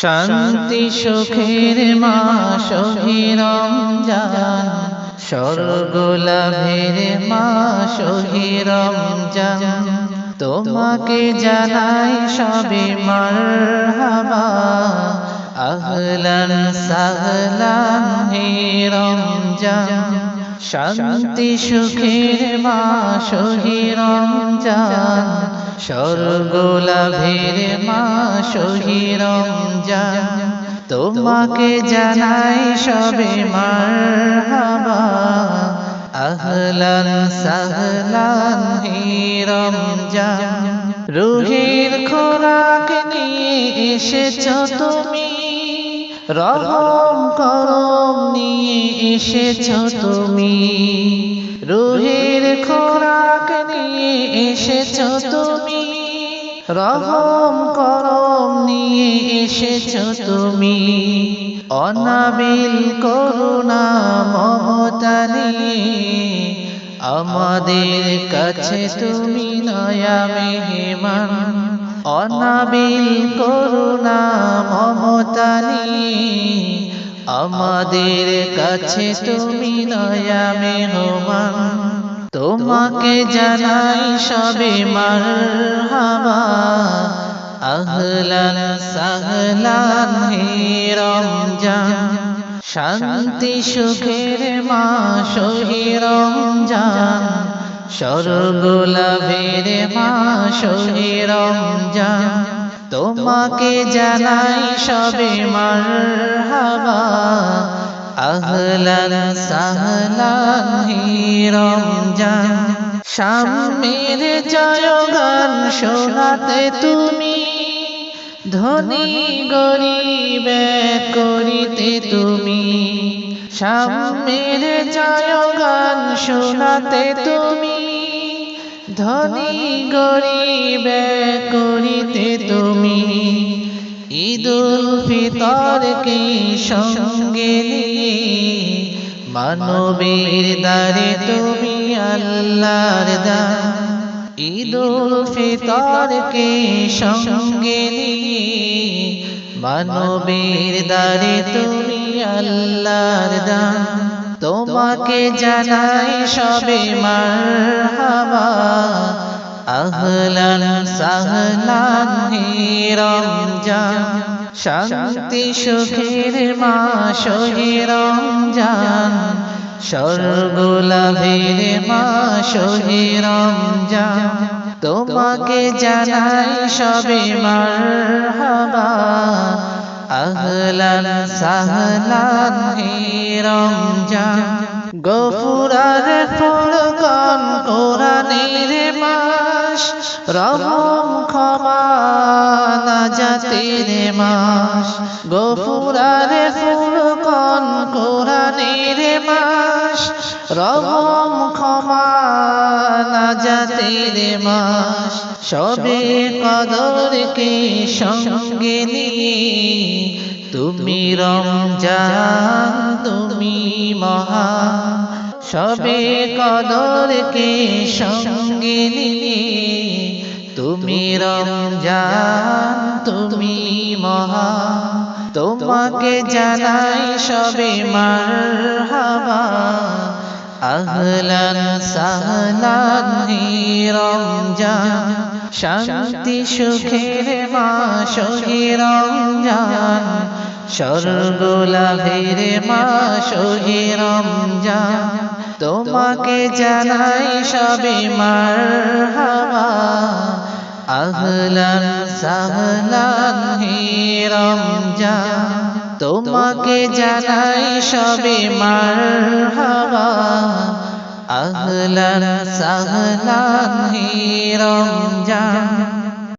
শান্তি সুখের মা মাস রমজান স্বর্গ লাভের মাস রমজান। তোমাকে জানাই সবে মারহাবা, আহলান সাহলান হে শান্তি সুখের মা মাস রমজান স্বর্গ লাভের মাস রমজান। তোমাকে জানাই সবে মারহাবা। আহলান সাহলান রমজান। রুহের খোরাক নিয়ে এসেছ তুমি। রহম করম নিয়ে এসেছ তুমি। রুহির খোরাক এসেছ তুমি। রহম করম নিয়ে এসেছ তুমি। অনাবিল করুণা মমতা আমাদের কাছে তুমি নয়া মেহমান। অনাবিল করুণা মমতা আমাদের কাছে তুমি নয়া মেহমান। তোমাকে জানাই সবে মারহাবা। আহলান সাহলান হে রমজান। শান্তি সুখের মা হে রমজান। স্বর্গ লাভের মাস হে রমজান। তোমাকে জানাই সবে মারহাবা। আহলান সাহলান হে রমজান। সামের জয়গান শোনাতে তুমি, ধনী গরিব করিতে তুমি। সামের জয়গান শোনাতে তুমি, ধনী গরিব করিতে তুমি। ঈদুল ফিতর ফিতরকে সঙ্গে মানবের দ্বারে তুমি আল্লাহর দান। ঈদুল ফিতর ফিতরকে সঙ্গে মানবের দ্বারে তুমি আল্লাহর দান। তোমাকে জানাই সবে মারহাবা আহলান সাহলান হে রমজান শান্তি, সুখের মাস হে রমজান স্বর্গ লাভের মাস হে রমজান তোমাকে জানাই সবে মারহাবা। আহলান সাহলান রমজান গফুরার ফুরকান কোরআনের মাস, রহম ক্ষমা নাজাতের মাস। গফুরার ফুরকান কোরআনের মাস? রহম ক্ষমা নাজাতের মাস। সবে কদরকে সঙ্গে নিয়ে তুমি রমজান, তুমি মহা সবে কদরকে সঙ্গে নিয়ে তুমি রমজান, তুমি মহা। তোমাকে জানাই সবে মারহাবা। আহলান সাহলান রমজান, শান্তি সুখের মাস রমজান লাভের মাস রমজান। তোমাকে জানাই সবে মারহাবা। আহলান সাহলান হে রমজান, তোমাকে জানাই সবে মারহাবা। আহলান সাহলান হে রমজান